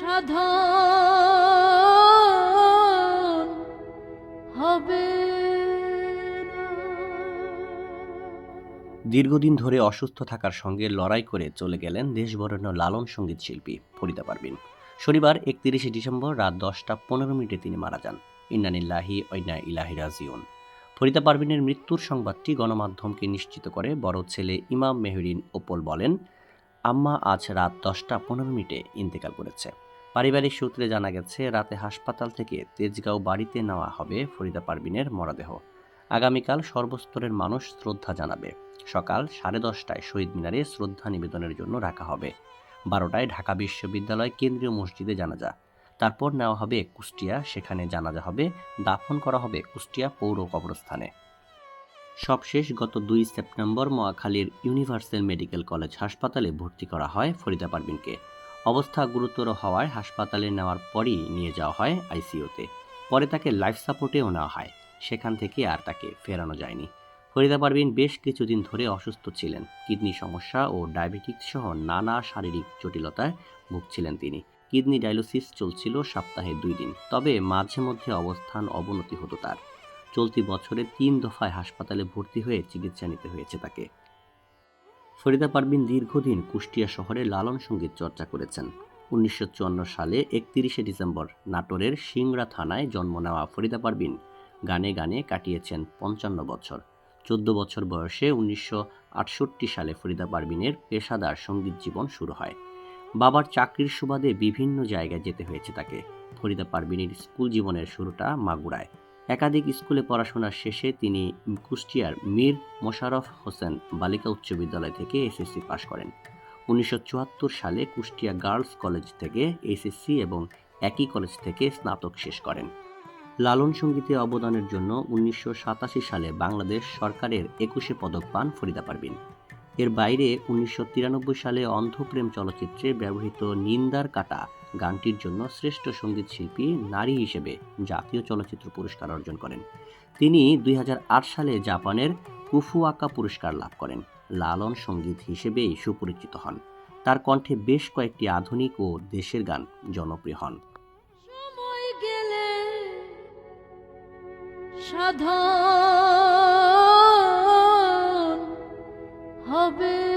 সাধন হবে দীর্ঘদিন ধরে অসুস্থ থাকার সঙ্গে লড়াই করে চলে গেলেন দেশবরেণ্য লালন সংগীত শিল্পী ফরিদা পারভিন। শনিবার একত্রিশে ডিসেম্বর রাত দশটা পনেরো মিনিটে তিনি মারা যান। ইন্নানিল্লাহি ঐনা ইলাহি রাজিউন। ফরিদা পারভিনের মৃত্যুর সংবাদটি গণমাধ্যমকে নিশ্চিত করে বড় ছেলে ইমাম মেহরিন ওপল বলেন, আম্মা আজ রাত দশটা পনেরো মিনিটে ইন্তেকাল করেছে। পারিবারিক সূত্রে জানা গেছে, রাতে হাসপাতাল থেকে তেজগাঁও বাড়িতে নেওয়া হবে ফরিদা পারভিনের মরদেহ। আগামীকাল সর্বস্তরের মানুষ শ্রদ্ধা জানাবে। সকাল সাড়ে দশটায় শহীদ মিনারে শ্রদ্ধা নিবেদনের জন্য রাখা হবে। বারোটায় ঢাকা বিশ্ববিদ্যালয় কেন্দ্রীয় মসজিদে জানাজা। তারপর নেওয়া হবে কুষ্টিয়া, সেখানে জানাজা হবে, দাফন করা হবে কুষ্টিয়া পৌর কবরস্থানে। সবশেষ গত দুই সেপ্টেম্বর মোয়াখালীর ইউনিভার্সাল মেডিকেল কলেজ হাসপাতালে ভর্তি করা হয় ফরিদা পারভিনকে। অবস্থা গুরুতর হওয়ায় হাসপাতালে নেওয়ার পরই নিয়ে যাওয়া হয় আইসিইউতে। পরে তাকে লাইফ সাপোর্টেও নেওয়া হয়। সেখান থেকে আর তাকে ফেরানো যায়নি। ফরিদা পারভিন বেশ কিছুদিন ধরে অসুস্থ ছিলেন। কিডনি সমস্যা ও ডায়াবেটিস সহ নানা শারীরিক জটিলতায় ভুগছিলেন তিনি। কিডনি ডায়ালিসিস চলছিল সপ্তাহে দুই দিন। তবে মাঝে মধ্যে অবস্থান অবনতি হতো তার। চলতি বছরে তিন দফায় হাসপাতালে ভর্তি হয়ে চিকিৎসা নিতে হয়েছে তাকে। ফরিদা পারভিন দীর্ঘদিন কুষ্টিয়া শহরে লালন সংগীত চর্চা করেছেন। উনিশশো চুয়ান্ন সালে একত্রিশে ডিসেম্বর নাটোরের সিংড়া থানায় জন্ম নেওয়া ফরিদা পারভিন গানে গানে কাটিয়েছেন পঞ্চান্ন বছর। চোদ্দ বছর বয়সে উনিশশো আটষট্টি সালে ফরিদা পারভিনের পেশাদার সংগীত জীবন শুরু হয়। বাবার চাকরির সুবাদে বিভিন্ন জায়গায় যেতে হয়েছে তাকে। ফরিদা পারভিনের স্কুল জীবনের শুরুটা মাগুরায়। একাধিক স্কুলে পড়াশোনার শেষে তিনি কুষ্টিয়ার মীর মোশাররফ হোসেন বালিকা উচ্চ বিদ্যালয় থেকে এসএসসি পাশ করেন। উনিশশো চুয়াত্তর সালে কুষ্টিয়া গার্লস কলেজ থেকে এসএসসি এবং একই কলেজ থেকে স্নাতক শেষ করেন। লালন সঙ্গীতে অবদানের জন্য উনিশশো সাতাশি সালে বাংলাদেশ সরকারের একুশে পদক পান ফরিদা পারভিন। এর বাইরে উনিশশো তিরানব্বই সালে অন্ধপ্রেম চলচ্চিত্রে ব্যবহৃত নিন্দার কাটা গানটির জন্য শ্রেষ্ঠ সংগীত শিল্পী নারী হিসেবে জাতীয় চলচ্চিত্র পুরস্কার অর্জন করেন। তিনি দুই হাজার আট সালে জাপানের কুফুয়াকা পুরস্কার লাভ করেন। লালন সংগীত হিসেবেই সুপরিচিত হন। তার কণ্ঠে বেশ কয়েকটি আধুনিক ও দেশের গান জনপ্রিয় হন। সাধন open.